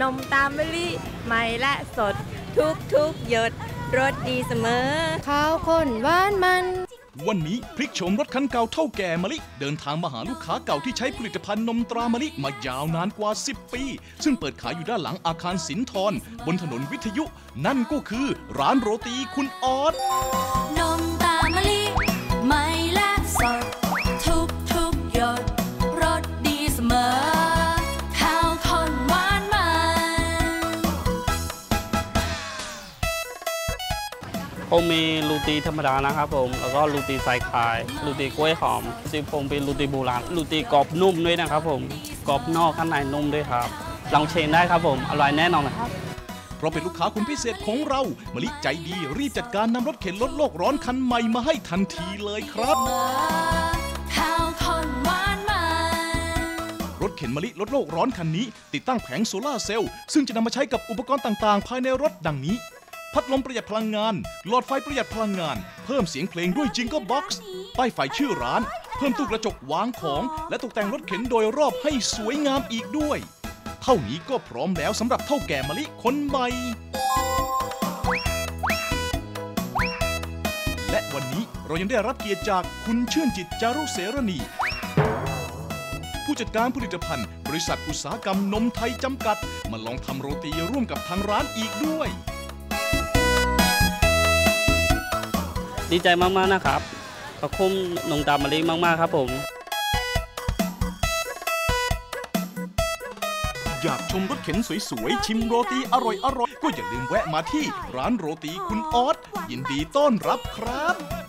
นมตามมะลิใหม่และสด ทุกทุกๆหยดรสดีเสมอ ข้าวข้นหวานมัน วันนี้พลิกโฉมรถคันเก่าเท่าแก่มะลิ เดินทางมาหาลูกค้าเก่าที่ใช้ผลิตภัณฑ์นมตรามะลิมายาวนานกว่า 10 ปี ซึ่งเปิดขายอยู่ด้านหลังอาคารสินทรบนถนนวิทยุ นั่นก็คือร้านโรตีคุณออสนม ผมมีลูตีธรรมดานะครับผม แล้วก็ลูตีใส่ไข่ลูตีกล้วยหอมที่ผมเป็นลูตีโบราณลูตีกรอบนุ่มด้วยนะครับผม กรอบนอกข้างในนุ่มด้วยครับ ลองเชงได้ครับผม อร่อยแน่นอนนะครับเพราะเป็นลูกค้าคนพิเศษของเรามะลิใจดีรีบจัดการนำรถเข็นลดโลกร้อนคันใหม่มาให้ทันทีเลยครับรถเข็นมะลิลดโลกร้อนคันนี้ ติดตั้งแผงโซลาเซลล์ซึ่งจะนำมาใช้กับอุปกรณ์ต่างๆ ภายในรถดังนี้ พัดลมประหยัดพลังงาน หลอดไฟประหยัดพลังงาน เพิ่มเสียงเพลงด้วยจิงก็บ็อกซ์ป้ายไฟชื่อร้าน เพิ่มตู้กระจกวางของ และตกแต่งรถเข็นโดยรอบให้สวยงามอีกด้วย เท่านี้ก็พร้อมแล้วสำหรับเท่าแก่มะลิคนใหม่และวันนี้เรายังได้รับเกียรติจากคุณชื่นจิตจารุเสรณีผู้จัดการผลิตภัณฑ์บริษัทอุตสาหกรรมนมไทยจำกัด มาลองทำโรตีร่วมกับทางร้านอีกด้วย ดีใจมากๆนะครับ ขอบคุณนงตามมะลิมากๆครับผม อยากชมรถเข็นสวยๆ ชิมโรตีอร่อยๆ ก็อย่าลืมแวะมาที่ร้านโรตีคุณออสยินดีต้อนรับครับ